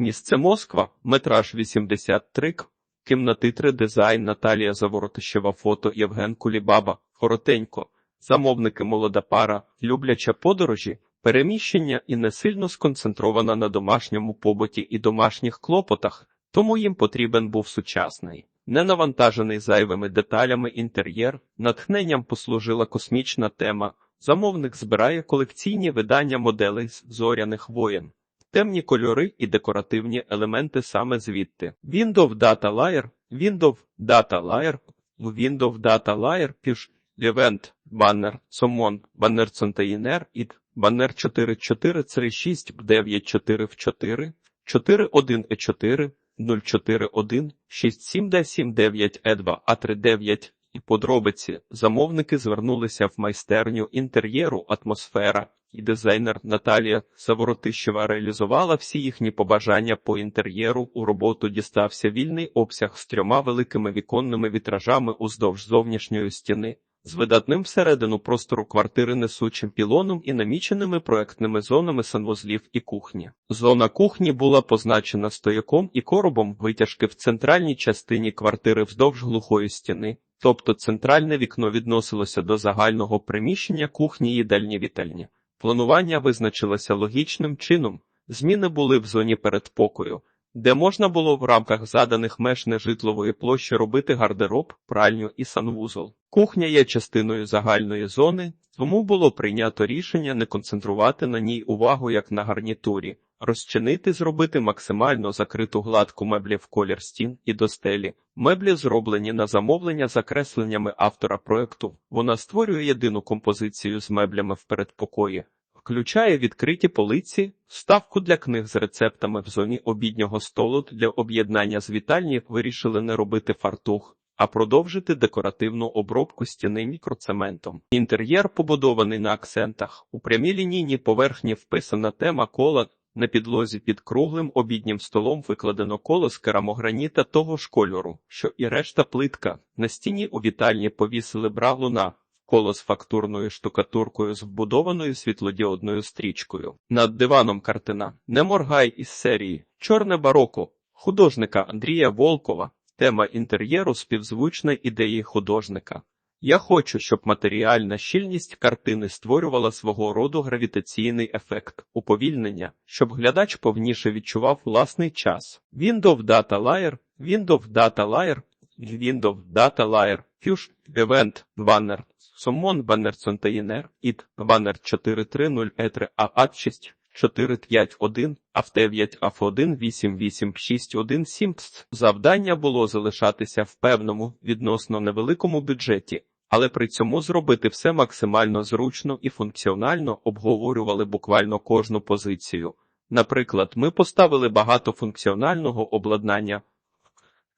Місце Москва, метраж 83 к. Кімнати 3 дизайн Наталія Заворотищева. Фото Євген Кулібаба, коротенько. Замовники молода пара, любляча подорожі, переміщення і не сильно сконцентрована на домашньому побуті і домашніх клопотах, тому їм потрібен був сучасний, не навантажений зайвими деталями інтер'єр, натхненням послужила космічна тема. Замовник збирає колекційні видання моделей з зоряних воєн. Темні кольори і декоративні елементи саме звідти. Windows Data Layer, Windows Data Layer, Windows Data Layer, піш, Event, баннер, Summon, баннер Container, id, баннер 4436, 94 в 4, 41 e 4 041, 67D79 E2, A39 і подробиці. Замовники звернулися в майстерню інтер'єру «Атмосфера» і дизайнер Наталія Саворотищева реалізувала всі їхні побажання по інтер'єру. У роботу дістався вільний обсяг з трьома великими віконними вітражами уздовж зовнішньої стіни, з видатним всередину простору квартири несучим пілоном і наміченими проектними зонами санвузлів і кухні. Зона кухні була позначена стояком і коробом витяжки в центральній частині квартири вздовж глухої стіни. Тобто центральне вікно відносилося до загального приміщення кухні їдальні вітальні. Планування визначилося логічним чином. Зміни були в зоні передпокою, де можна було в рамках заданих меж нежитлової площі робити гардероб, пральню і санвузол. Кухня є частиною загальної зони, тому було прийнято рішення не концентрувати на ній увагу як на гарнітурі, розчинити, зробити максимально закриту гладку меблі в колір стін і до стелі. Меблі зроблені на замовлення за кресленнями автора проекту. Вона створює єдину композицію з меблями в передпокої. Включає відкриті полиці, ставку для книг з рецептами в зоні обіднього столу для об'єднання з вітальні вирішили не робити фартух, а продовжити декоративну обробку стіни мікроцементом. Інтер'єр побудований на акцентах. У прямій лінійній поверхні вписана тема кола. На підлозі під круглим обіднім столом викладено коло з керамограніта того ж кольору, що і решта плитка. На стіні у вітальні повісили бра луна, коло з фактурною штукатуркою з вбудованою світлодіодною стрічкою. Над диваном картина Не моргай із серії Чорне бароко художника Андрія Волкова. Тема інтер'єру співзвучна ідеї художника. Я хочу, щоб матеріальна щільність картини створювала свого роду гравітаційний ефект уповільнення, щоб глядач повніше відчував власний час. Windows Data Layer, Windows Data Layer, Windows Data Layer, Fusion, Event, Banner, Summon Banner Container, IT, Banner 430 E3 A6, 451, АВ9, АФ1, 8861, Завдання було залишатися в певному, відносно невеликому бюджеті, але при цьому зробити все максимально зручно і функціонально обговорювали буквально кожну позицію. Наприклад, ми поставили багато функціонального обладнання.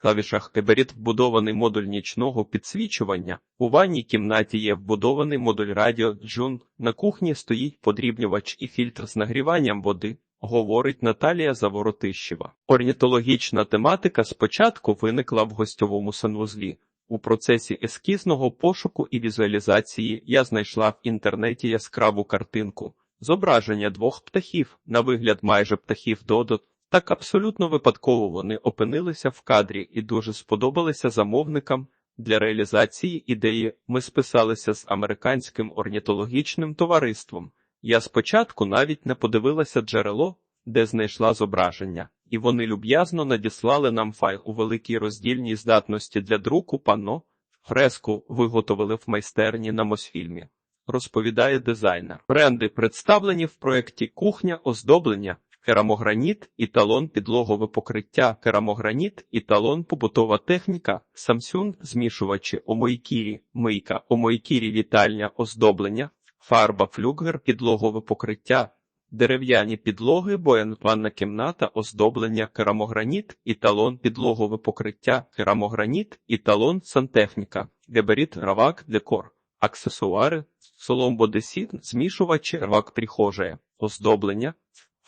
Клавішах Eberit вбудований модуль нічного підсвічування. У ванній кімнаті є вбудований модуль радіо Джун. На кухні стоїть подрібнювач і фільтр з нагріванням води. Говорить Наталія Заворотищева. Орнітологічна тематика спочатку виникла в гостьовому санвузлі. У процесі ескізного пошуку і візуалізації я знайшла в інтернеті яскраву картинку. Зображення двох птахів, на вигляд майже птахів Додо. Так абсолютно випадково вони опинилися в кадрі і дуже сподобалися замовникам. Для реалізації ідеї ми списалися з американським орнітологічним товариством. Я спочатку навіть не подивилася джерело, де знайшла зображення, і вони люб'язно надіслали нам файл у великій роздільній здатності для друку панно. Фреску виготовили в майстерні на Мосфільмі. Розповідає дизайнер. Бренди представлені в проєкті кухня оздоблення, керамограніт, італон підлогове покриття, керамограніт, італон побутова техніка, Samsung змішувачі, омойкірі, мийка, омойкірі вітальня оздоблення, фарба флюгер, підлогове покриття, дерев'яні підлоги, боян ванна кімната, оздоблення, керамограніт, італон підлогове покриття, керамограніт, італон сантехніка, габарит, равак, декор, аксесуари, соломбо десіт, змішувачі, равак прихожая, оздоблення,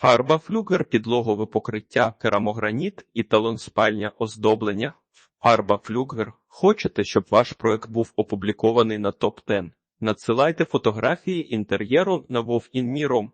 Фарба флюгер, підлогове покриття, керамограніт, італон спальня, оздоблення. Фарба флюгер. Хочете, щоб ваш проект був опублікований на топ 10 Надсилайте фотографії інтер'єру на Вовінміром.